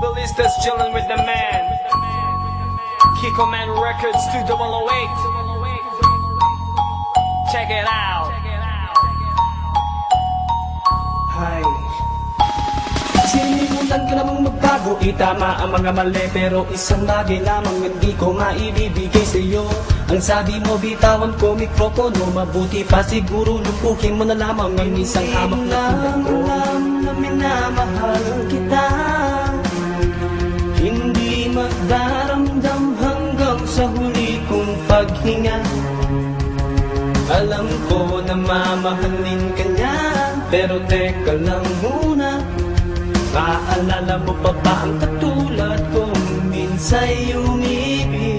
Ballista's chilling with the man. Kiko Man Records 2008. Check it out. Hi Sinimulan ko namang magbago Itama ang mga mali Pero isang bagay lamang Hindi ko maibibigay sa'yo Ang sabi mo bitawan ko mikropono Mabuti pa siguro Lumpukin mo na lamang Ang isang hamak na alam na minamahal kita paghinga. Alam ko na mamahalin ka niya Pero teka lang muna. Maalala mo pa ba ang katulad kong minsa'y umibig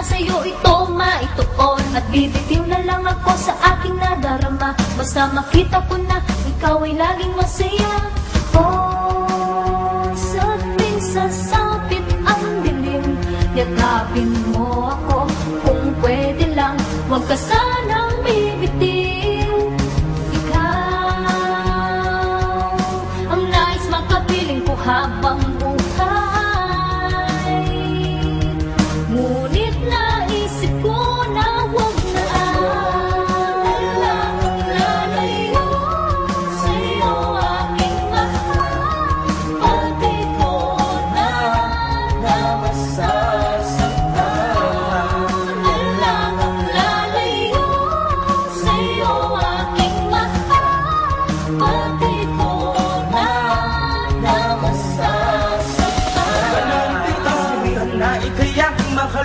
na sa'yo ito maituon. At bibitiw na lang ako sa aking nadarama. Basta makita ko na ikaw ay laging masaya. Oh, sa tuwing sasapit ang dilim. Yakapin mo ako kung pwede lang. Huwag ka sanang bibitiw. Ikaw ang nais makapiling ko habang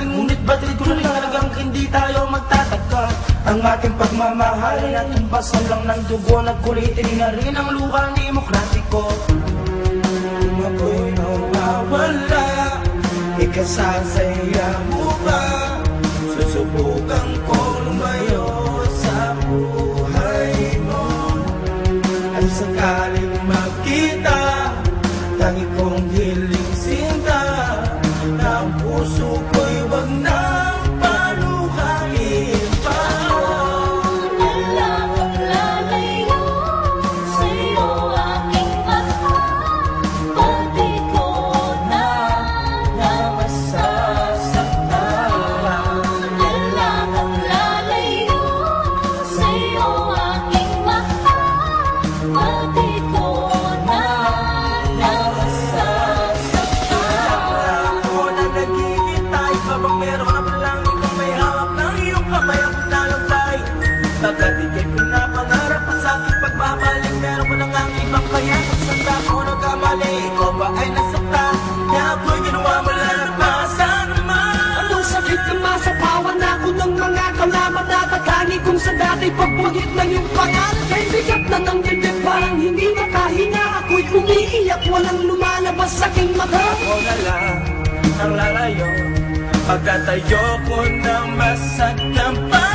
Ngunit batid ko na talagang hindi tayo magtatagka? Ang aking pagmamahal na tumbasan lang ng dugo Nagkulitin na rin ang luha ni Demokratiko. Ako'y nawawala Ikasasaya mo ba? Susubukan ko lumayo sa buhay mo. Ay sakaling magkita Tangi kong hiling dati pagpagit ng iyong pangalan Kay bigat na ng dibdib. Parang hindi makahinga Ako'y umiiyak. Walang lumalabas sa aking mata. Ako na lang ang lalayo. Pagkatayo ko ng masakyan pa